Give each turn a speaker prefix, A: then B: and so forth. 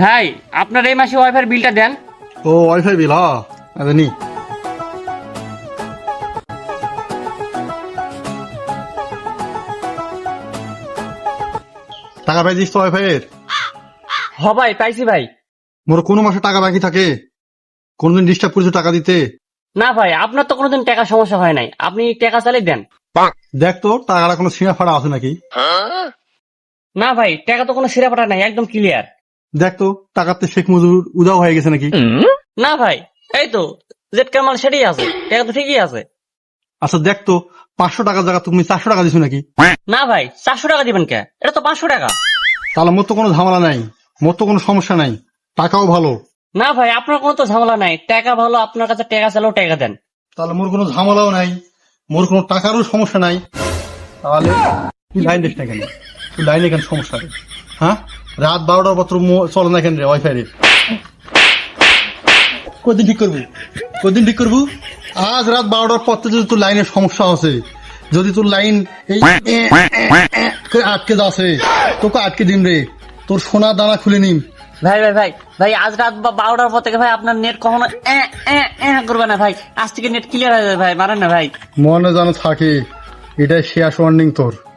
A: ভাই আপনার এই মাসে ওয়াইফাই বিলটা দেন।
B: ও ওয়াইফাই বিল হ্যাঁ আচ্ছা নি। টাকা পাইছিস তো ওয়াইফাই এর
A: হ ভাই পাইছি ভাই।
B: মোর কোনো মাসে টাকা বাকি থাকে? কোনদিন ডিস্টার্ব করেছ টাকা দিতে?
A: না ভাই আপনার তো কোনোদিন টাকা সমস্যা হয় নাই। আপনি টাকা চালিয়ে দেন।
B: দেখ তো টাকাটা কোনো সিঁড়া ফাড়া আছে নাকি?
A: না ভাই টাকা তো কোনো সিরা পাটা নাই একদম ক্লিয়ার
B: দেখ তো টাকাতে শেখ মুজিবুর উদাও হয়ে গেছে নাকি?
A: না ভাই এই তো জেট কামাল সেটাই আছে টাকা তো ঠিকই আছে।
B: আচ্ছা দেখ তো পাঁচশো টাকার জায়গা তুমি চারশো টাকা দিছো নাকি?
A: না ভাই চারশো টাকা দিবেন কে? এটা তো পাঁচশো টাকা।
B: তাহলে মোর তো কোনো ঝামেলা নাই মোর তো কোনো সমস্যা নাই টাকাও ভালো।
A: না ভাই আপনার কোনো তো ঝামেলা নাই টাকা ভালো আপনার কাছে টাকা চালেও টাকা দেন।
B: তাহলে মোর কোনো ঝামেলাও নাই মোর কোনো টাকারও সমস্যা নাই। তাহলে তুই লাইন দিস না কেন? তুই লাইনে কেন সমস্যা? হ্যাঁ? রাত বারোটার পত্র চলে না কেন রে ওয়াইফাই রে? কদিন ঠিক করব? কদিন ঠিক করব? আজ রাত বারোটার পর থেকে যদি তোর লাইনের সমস্যা আছে যদি তোর লাইন এই আটকে যাচ্ছে তোকে আটকে দিন রে। তোর সোনা দানা খুলে নিম।
A: ভাই ভাই ভাই ভাই আজ রাত বা বারোটার পর থেকে ভাই আপনার নেট কখনো এ, এ, এ করবে না ভাই। আজ থেকে নেট ক্লিয়ার হয়ে যাবে ভাই মারেন না ভাই।
B: মনে যেন থাকে এটাই শেষ ওয়ার্নিং তোর।